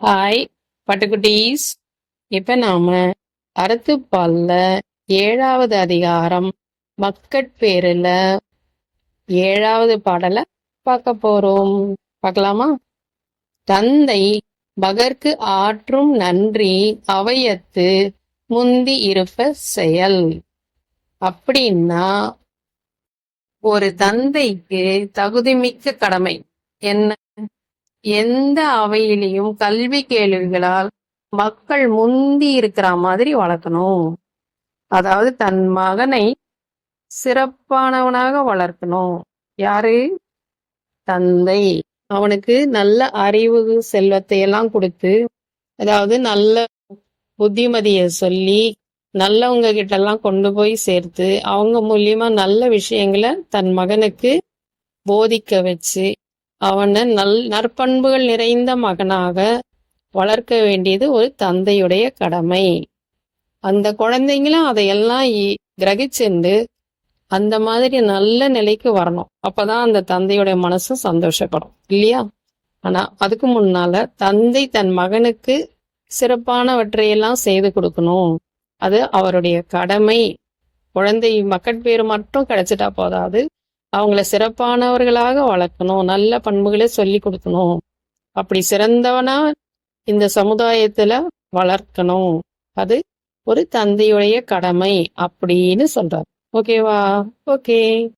Hi பட்டுக்குட்டீஸ். இப்ப நாம அறத்துப்பால்ல ஏழாவது அதிகாரம் மக்கட்பேருல ஏழாவது பாடலை பார்க்க போறோம். பார்க்கலாமா? தந்தை பகர்க்கு ஆற்றும் நன்றி அவையத்து முந்தி இருப்ப செயல். அப்படின்னா ஒரு தந்தைக்கு தகுதிமிக்க கடமை என்ன? எந்த அவையிலையும் கல்வி கேள்விகளால் மக்கள் முந்தி இருக்கிற மாதிரி வளர்க்கணும். அதாவது தன் மகனை சிறப்பானவனாக வளர்க்கணும். யாரு? தந்தை. அவனுக்கு நல்ல அறிவு செல்வத்தை எல்லாம் கொடுத்து அதாவது நல்ல புத்திமதியை சொல்லி நல்லவங்க கிட்ட எல்லாம் கொண்டு போய் சேர்த்து அவங்க மூலியமா நல்ல விஷயங்களை தன் மகனுக்கு போதிக்க வச்சு அவனை நல் நற்பண்புகள் நிறைந்த மகனாக வளர்க்க வேண்டியது ஒரு தந்தையுடைய கடமை. அந்த குழந்தைங்களும் அதையெல்லாம் இ- அந்த மாதிரி நல்ல நிலைக்கு வரணும். அப்பதான் அந்த தந்தையுடைய மனசும் சந்தோஷப்படும். இல்லையா? ஆனா அதுக்கு முன்னால தந்தை தன் மகனுக்கு சிறப்பானவற்றையெல்லாம் செய்து கொடுக்கணும். அது அவருடைய கடமை. குழந்தை மக்கட்பேறு மட்டும் கிடைச்சிட்டா போதாது. அவங்கள சிறப்பானவர்களாக வளர்க்கணும் நல்ல பண்புகளை சொல்லி கொடுக்கணும். அப்படி சிறந்தவனா இந்த சமுதாயத்துல வளர்க்கணும். அது ஒரு தந்தையுடைய கடமை அப்படின்னு சொல்றார் ஓகேவா? ஓகே.